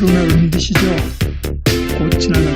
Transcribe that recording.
코로나를 믿으시죠? 곧 지나갈